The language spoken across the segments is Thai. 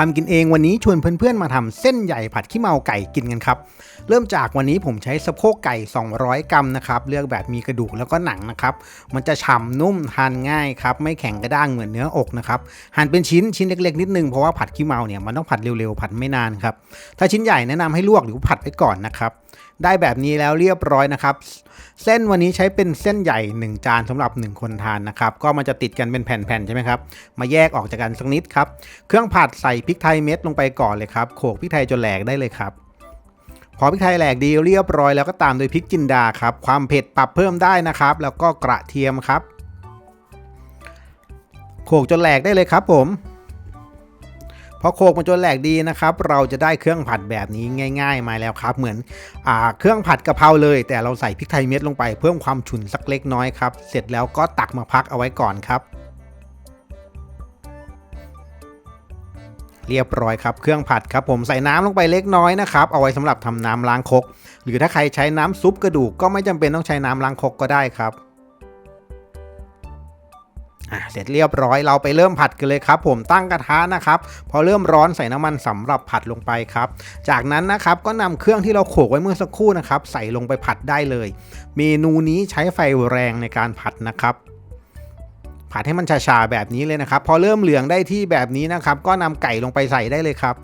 ทำกินเองวันนี้ชวนเพื่อนๆมาทำเส้นใหญ่ผัดขี้เมาไก่กินกันครับ เริ่มจากวันนี้ผมใช้สะโพกไก่ 200 กรัมนะครับ เลือกแบบมีกระดูกแล้วก็หนังนะครับ มันจะฉ่ำนุ่มทานง่ายครับ ไม่แข็งกระด้างเหมือนเนื้ออกนะครับหั่นเป็นชิ้นชิ้นเล็กๆนิดนึงเพราะว่าผัดขี้เมาเนี่ยมันต้องผัดเร็วๆผัดไม่นานครับถ้าชิ้นใหญ่แนะนำให้ลวกหรือผัดไว้ก่อนนะครับได้แบบนี้แล้วเรียบร้อยนะครับ เส้นวันนี้ใช้เป็นเส้นใหญ่ 1 จานสำหรับ 1 คนทานนะครับ ก็มันจะติดกันเป็นแผ่นๆใช่ไหมครับ มาแยกออกจากกันสักนิดครับ เครื่องผัดใส่พริกไทยเม็ดลงไปก่อนเลยครับ โขลกพริกไทยจนแหลกได้เลยครับ พอพริกไทยแหลกดีเรียบร้อยแล้วก็ตามด้วยพริกจินดาครับ ความเผ็ดปรับเพิ่มได้นะครับ แล้วก็กระเทียมครับ โขลกจนแหลกได้เลยครับผม พอโขกมันจนแหลกดีนะครับ เราจะได้เครื่องผัดแบบนี้ง่าย ๆ มาแล้วครับ เหมือนอเครื่องผัดกะเพราเลย แต่เราใส่พริกไทยเม็ดลงไปเพิ่มความฉุนสักเล็กน้อยครับ เสร็จแล้วก็ตักมาพักเอาไว้ก่อนครับ เรียบร้อยครับ เครื่องผัดครับผมใส่น้ำลงไปเล็กน้อยนะครับ เอาไว้สำหรับทำน้ำล้างคก หรือถ้าใครใช้น้ำซุปกระดูกก็ไม่จำเป็นต้องใช้น้ำล้างคกก็ได้ครับ อะเสร็จเรียบร้อยเราไปเริ่มผัดกันเลยครับผมตั้งกระทะนะครับพอเริ่มร้อนใส่น้ำมันสำหรับผัดลงไปครับ จากนั้นนะครับก็นำเครื่องที่เราโขกไว้เมื่อสักครู่นะครับใส่ลงไปผัดได้เลย เมนูนี้ใช้ไฟแรงในการผัดนะครับผัดให้มันชาๆแบบนี้เลยนะครับ พอเริ่มเหลืองได้ที่แบบนี้นะครับ ก็นำไก่ลงไปใส่ได้เลยครับ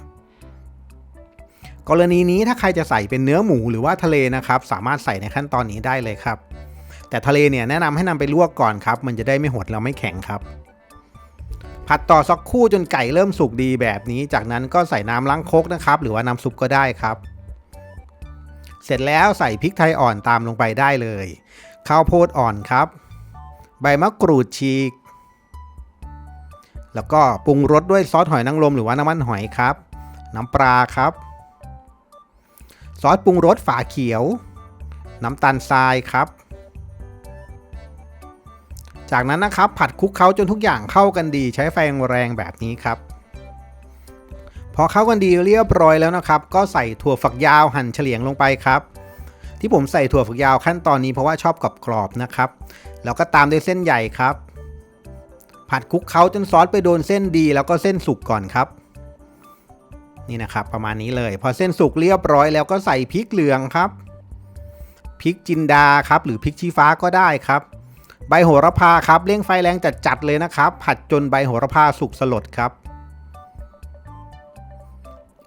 กรณีนี้ถ้าใครจะใส่เป็นเนื้อหมูหรือว่าทะเลนะครับ สามารถใส่ในขั้นตอนนี้ได้เลยครับ แต่ทะเลเนี่ยแนะนำให้นำไปลวกก่อนครับ มันจะได้ไม่หดแล้วไม่แข็งครับ ผัดต่อสักคู่จนไก่เริ่มสุกดีแบบนี้ จากนั้นก็ใส่น้ำล้างคกนะครับ หรือว่าน้ำซุปก็ได้ครับ เสร็จแล้วใส่พริกไทยอ่อนตามลงไปได้เลย ข้าวโพดอ่อนครับ ใบมะกรูดฉีก แล้วก็ปรุงรสด้วยซอสหอยนางรมหรือว่าน้ำมันหอยครับ น้ำปลาครับ ซอสปรุงรสฝาเขียว น้ำตาลทรายครับ จากนั้นนะครับผัดคลุกเคล้าจนทุกอย่างเข้ากันดี ใช้ไฟแรงแบบนี้ครับ พอเข้ากันดีเรียบร้อยแล้วนะครับ ก็ใส่ถั่วฝักยาวหั่นเฉลียงลงไปครับ ที่ผมใส่ถั่วฝักยาวขั้นตอนนี้เพราะว่าชอบกรอบๆนะครับ แล้วก็ตามด้วยเส้นใหญ่ครับ ผัดคลุกเคล้าจนซอสไปโดนเส้นดี แล้วก็เส้นสุกก่อนครับ นี่นะครับประมาณนี้เลย พอเส้นสุกเรียบร้อยแล้วก็ใส่พริกเหลืองครับพริกจินดาครับหรือพริกชี้ฟ้าก็ได้ครับ ใบโหระพาครับเร่งไฟแรงจัดๆเลยนะครับ ผัดจนใบโหระพาสุกสลดครับ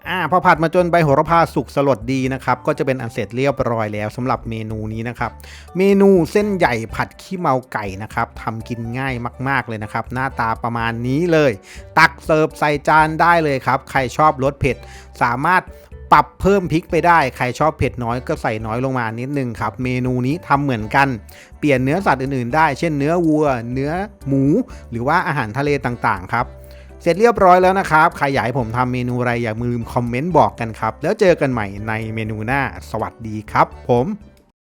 อ่าพอผัดมาจนใบโหระพาสุกสลดดีนะครับ ก็จะเป็นอันเสร็จเรียบร้อยแล้วสำหรับเมนูนี้นะครับ เมนูเส้นใหญ่ผัดขี้เมาไก่นะครับทำกินง่ายมาก ๆเลยนะครับ หน้าตาประมาณนี้เลย ตักเสิร์ฟใส่จานได้เลยครับ ใครชอบรสเผ็ด สามารถ ปรับเพิ่มพริกไปได้ ใครชอบเผ็ดน้อยก็ใส่น้อยลงมานิดนึงครับ เมนูนี้ทำเหมือนกัน เปลี่ยนเนื้อสัตว์อื่นๆได้ เช่นเนื้อวัว เนื้อหมู หรือว่าอาหารทะเลต่างๆ ครับ เสร็จเรียบร้อยแล้วนะครับ ใครอยากให้ผมทำเมนูอะไรอย่าลืมคอมเมนต์บอกกันครับ แล้วเจอกันใหม่ในเมนูหน้า สวัสดีครับ ผม